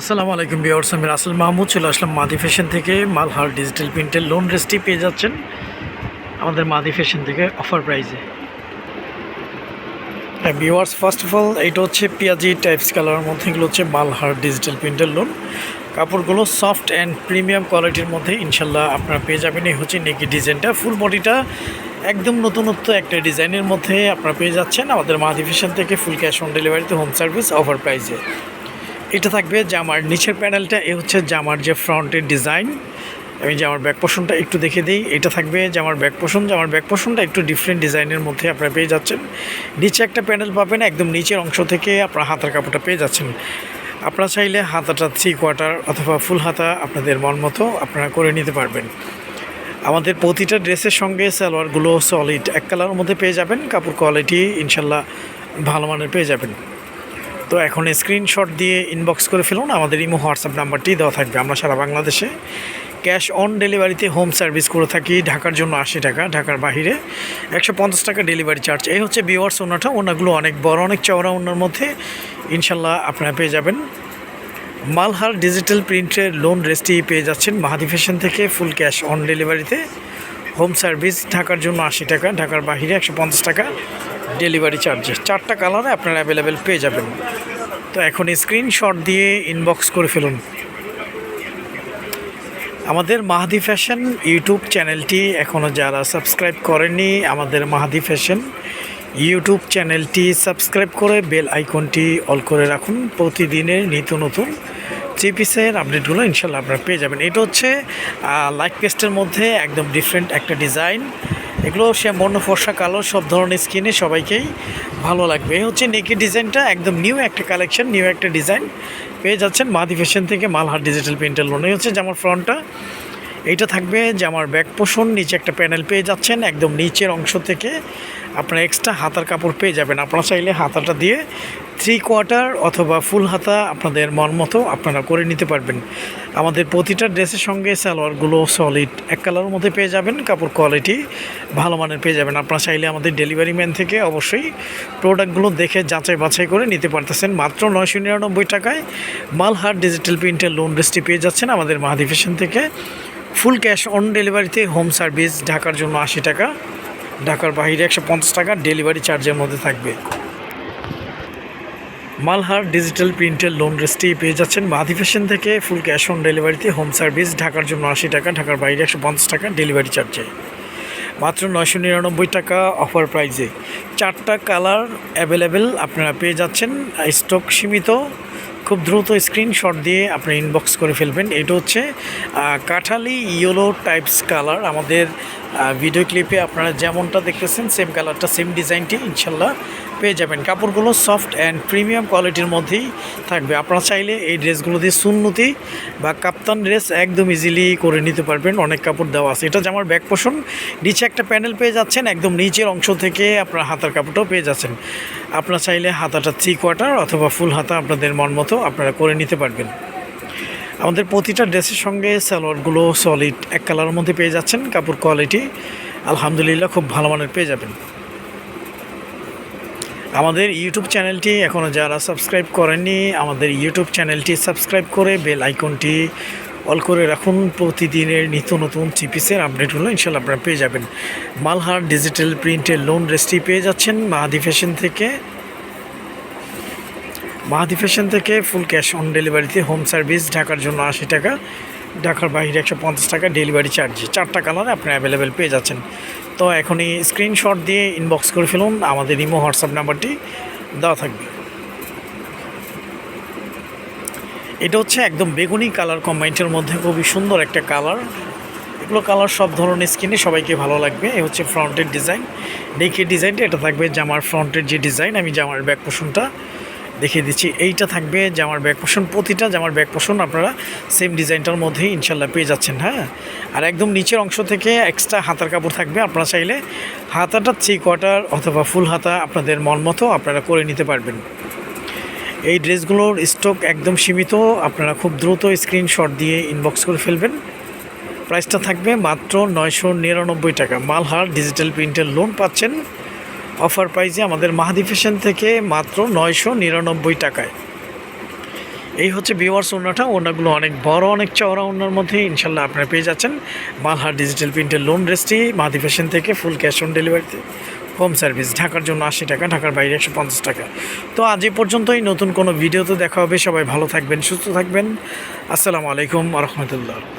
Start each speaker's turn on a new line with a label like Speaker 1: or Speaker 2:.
Speaker 1: আসসালামু আলাইকুম বিয়ার্স আমি রাসেল মাহমুদ, চলে আসলাম মাদি ফ্যাশন থেকে। মালহার ডিজিটাল প্রিন্টের লোন রেসটি পেয়ে যাচ্ছেন। আমাদের মাদি ফ্যাশন থেকে অফার প্রাইসে হ্যাঁ বিওয়ার্স ফার্স্ট অফ অল এইটা হচ্ছে পেঁয়াজি টাইপস কালারের মধ্যে, এগুলো হচ্ছে মালহার ডিজিটাল প্রিন্টের লোন কাপড়গুলো সফট অ্যান্ড প্রিমিয়াম কোয়ালিটির মধ্যে ইনশাল্লাহ আপনারা পেয়ে যাবেন। এই হচ্ছে নেকি ডিজাইনটা ফুল বডিটা একদম নতুনত্ব একটা ডিজাইনের মধ্যে আপনারা পেয়ে যাচ্ছেন। আমাদের মাদি ফ্যাশন থেকে ফুল ক্যাশ অন ডেলিভারিতে হোম সার্ভিস অফার প্রাইসে এটা থাকবে জামার নিচের প্যানেলটা, এ হচ্ছে জামার যে ফ্রন্টের ডিজাইন। আমি জামার ব্যাক পোষণটা একটু দেখে দিই। এটা থাকবে জামার ব্যাক পোষণ জামার ব্যাক পোষণটা একটু ডিফারেন্ট ডিজাইনের মধ্যে আপনারা পেয়ে যাচ্ছেন। নিচে একটা প্যানেল পাবেন, একদম নিচের অংশ থেকে আপনার হাতার কাপড়টা পেয়ে যাচ্ছেন। আপনারা চাইলে হাতাটা থ্রি কোয়ার্টার অথবা ফুল হাতা আপনাদের মন মতো আপনারা করে নিতে পারবেন। আমাদের প্রতিটা ড্রেসের সঙ্গে সালোয়ারগুলো সলিড এক কালারের মধ্যে পেয়ে যাবেন। কাপড় কোয়ালিটি ইনশাল্লাহ ভালো মানের পেয়ে যাবেন। তো এখন স্ক্রিনশট দিয়ে ইনবক্স করে ফেলুন। আমাদের ইমো হোয়াটসঅ্যাপ নাম্বারটি দেওয়া থাকবে আমরা সারা বাংলাদেশে। ক্যাশ অন ডেলিভারিতে হোম সার্ভিস করে থাকি ঢাকার জন্য আশি টাকা, ঢাকার বাহিরে একশো পঞ্চাশ টাকা ডেলিভারি চার্জ এই হচ্ছে বিওয়ার্স ওনাটা, ওনাগুলো অনেক বড়, অনেক চওড়া ওনার মধ্যে। ইনশাল্লাহ আপনারা পেয়ে যাবেন। মালহার ডিজিটাল প্রিন্টের লোন রেস্টি পেয়ে যাচ্ছেন মাহাদি ফ্যাশন থেকে ফুল ক্যাশ অন ডেলিভারিতে হোম সার্ভিস ঢাকার জন্য আশি টাকা, ঢাকার বাহিরে একশো পঞ্চাশ টাকা। ডেলিভারি চার্জে চারটা কালারে আপনারা অ্যাভেলেবেল পেয়ে যাবেন। তো এখন স্ক্রিনশট দিয়ে ইনবক্স করে ফেলুন। আমাদের মাহাদি ফ্যাশন ইউটিউব চ্যানেলটি এখনও যারা সাবস্ক্রাইব করেনি আমাদের মাহাদি ফ্যাশন ইউটিউব চ্যানেলটি সাবস্ক্রাইব করে বেল আইকনটি অল করে রাখুন। প্রতিদিনের নিত্য নতুন থ্রি পিসের আপডেটগুলো ইনশাল্লাহ আপনারা পেয়ে যাবেন। এটা হচ্ছে লাইট পেস্টের মধ্যে একদম ডিফারেন্ট একটা ডিজাইন এগুলো সে বর্ণ ফর্সা, কালো, সব ধরনের স্কিনে সবাইকেই ভালো লাগবে। এই হচ্ছে নেকি ডিজাইনটা, একদম নিউ একটা কালেকশন নিউ একটা ডিজাইন পেয়ে যাচ্ছেন মাদি ফ্যাশন থেকে মালহার ডিজিটাল প্রিন্টার লোন এই হচ্ছে জামার ফ্রন্টটা এইটা থাকবে জামার ব্যাক পোষণ নিচে একটা প্যানেল পেয়ে যাচ্ছেন, একদম নিচের অংশ থেকে আপনার এক্সট্রা হাতার কাপড় পেয়ে যাবেন। আপনারা চাইলে হাতাটা দিয়ে থ্রি কোয়ার্টার অথবা ফুল হাতা আপনাদের মন মতো আপনারা করে নিতে পারবেন। আমাদের প্রতিটা ড্রেসের সঙ্গে সালোয়ারগুলো সলিড এক কালারের মধ্যে পেয়ে যাবেন, কাপড় কোয়ালিটি ভালো মানের পেয়ে যাবেন। আপনারা চাইলে আমাদের ডেলিভারি ম্যান থেকে অবশ্যই প্রোডাক্টগুলো দেখে যাচাই বাছাই করে নিতে পারতেছেন। মাত্র নয়শো নিরানব্বই টাকায় মালহার ডিজিটাল প্রিন্টের লোন ড্রেসটি পেয়ে যাচ্ছেন আমাদের মাহাদি ফ্যাশন থেকে। ফুল ক্যাশ অন ডেলিভারিতে হোম সার্ভিস ঢাকার জন্য আশি টাকা, ঢাকার বাইরে একশো পঞ্চাশ টাকা ডেলিভারি চার্জের মধ্যে থাকবে। মালহার ডিজিটাল প্রিন্টের লোন রেসটি পেয়ে যাচ্ছেন। মাদি ফ্যাশন থেকে ফুল ক্যাশ অন ডেলিভারিতে হোম সার্ভিস ঢাকার জন্য আশি টাকা, ঢাকার বাইরে একশো পঞ্চাশ টাকা ডেলিভারি চার্জে মাত্র নয়শো নিরানব্বই টাকা অফার প্রাইজে চারটা কালার অ্যাভেলেবেল আপনারা পেয়ে যাচ্ছেন। স্টক সীমিত। খুব দ্রুত স্ক্রিনশট দিয়ে আপনি ইনবক্স করে ফেলবেন। এটা হচ্ছে কাঠালি ইয়েলো টাইপস কালার আমাদের ভিডিও ক্লিপে আপনারা যেমনটা দেখতেছেন সেম কালারটা সেম ডিজাইনটি ইনশাল্লাহ পেয়ে যাবেন। কাপড়গুলো সফট অ্যান্ড প্রিমিয়াম কোয়ালিটির মধ্যেই থাকবে। আপনারা চাইলে এই ড্রেসগুলো দিয়ে সুন্নতি বা কাপ্তান ড্রেস একদম ইজিলি করে নিতে পারবেন। অনেক কাপড় দেওয়া আছে। এটা জামার ব্যাক পোষণ নিচে একটা প্যানেল পেয়ে যাচ্ছেন। একদম নিচের অংশ থেকে আপনার হাতার কাপড়টাও পেয়ে যাচ্ছেন। আপনারা চাইলে হাতাটা থ্রি কোয়ার্টার অথবা ফুল হাতা আপনাদের মন মতো আপনারা করে নিতে পারবেন। আমাদের প্রতিটা ড্রেসের সঙ্গে সালোয়ারগুলো সলিড এক কালারের মধ্যে পেয়ে যাচ্ছেন। কাপড় কোয়ালিটি আলহামদুলিল্লাহ খুব ভালো মানের পেয়ে যাবেন। আমাদের ইউটিউব চ্যানেলটি এখনও যারা সাবস্ক্রাইব করেননি, আমাদের ইউটিউব চ্যানেলটি সাবস্ক্রাইব করে বেল আইকনটি অল করে রাখুন। প্রতিদিনের নিত্য নতুন চিপিসের আপডেটগুলো ইনশাল্লাহ আপনারা পেয়ে যাবেন। মালহার ডিজিটাল প্রিন্টের লোন ড্রেসটি পেয়ে যাচ্ছেন মাহাদি ফ্যাশন থেকে। মাহাদি ফ্যাশন থেকে ফুল ক্যাশ অন ডেলিভারিতে হোম সার্ভিস ঢাকার জন্য আশি টাকা, ঢাকার বাইরে একশো পঞ্চাশ টাকা ডেলিভারি চার্জ চারটা কালারে আপনি অ্যাভেলেবেল পেয়ে যাচ্ছেন। তো এখনই স্ক্রিনশট দিয়ে ইনবক্স করে ফেলুন, আমাদের ইমো হোয়াটসঅ্যাপ নাম্বারটি দেওয়া থাকবে। এটা হচ্ছে একদম বেগুনি কালার কম্বাইন্টের মধ্যে খুবই সুন্দর একটা কালার এগুলো কালার সব ধরনের স্কিনে সবাইকে ভালো লাগবে। এ হচ্ছে ফ্রন্টের ডিজাইন দেখে ডিজাইনটা এটা থাকবে জামার ফ্রন্টের যে ডিজাইন আমি জামার ব্যাক পোষণটা দেখিয়ে দিচ্ছি। এইটা থাকবে জামার ব্যাক পোষণ প্রতিটা জামার ব্যাক পোষণ আপনারা সেম ডিজাইনটার মধ্যেই ইনশাল্লাহ পেয়ে যাচ্ছেন হ্যাঁ? আর একদম নিচের অংশ থেকে এক্সট্রা হাতার কাপড় থাকবে, আপনারা চাইলে হাতাটা থ্রি কোয়ার্টার অথবা ফুল হাতা আপনাদের মন মতো আপনারা করে নিতে পারবেন। এই ড্রেসগুলোর স্টক একদম সীমিত, আপনারা খুব দ্রুত স্ক্রিনশট দিয়ে ইনবক্স করে ফেলবেন। প্রাইসটা থাকবে মাত্র নয়শো নিরানব্বই টাকা। মালহার ডিজিটাল প্রিন্টের লোন পাচ্ছেন। অফার প্রাইসে আমাদের মাহাদি ফ্যাশন থেকে মাত্র নয়শো নিরানব্বই টাকায়। এই হচ্ছে বিওয়ার্স ওনাটা ওনাগুলো অনেক বড়, অনেক চওড়া ওনার মধ্যে ইনশাল্লাহ আপনারা পেয়ে যাচ্ছেন। মালহার ডিজিটাল প্রিন্টের লোন রেস্টি মাদি ফ্যাশন থেকে ফুল ক্যাশ অন ডেলিভারিতে হোম সার্ভিস ঢাকার জন্য আশি টাকা, ঢাকার বাইরে একশো পঞ্চাশ টাকা। তো আজ এই পর্যন্তই, নতুন কোনো ভিডিওতে দেখা হবে। সবাই ভালো থাকবেন, সুস্থ থাকবেন। আসসালামু আলাইকুম রহমতুল্লাহ।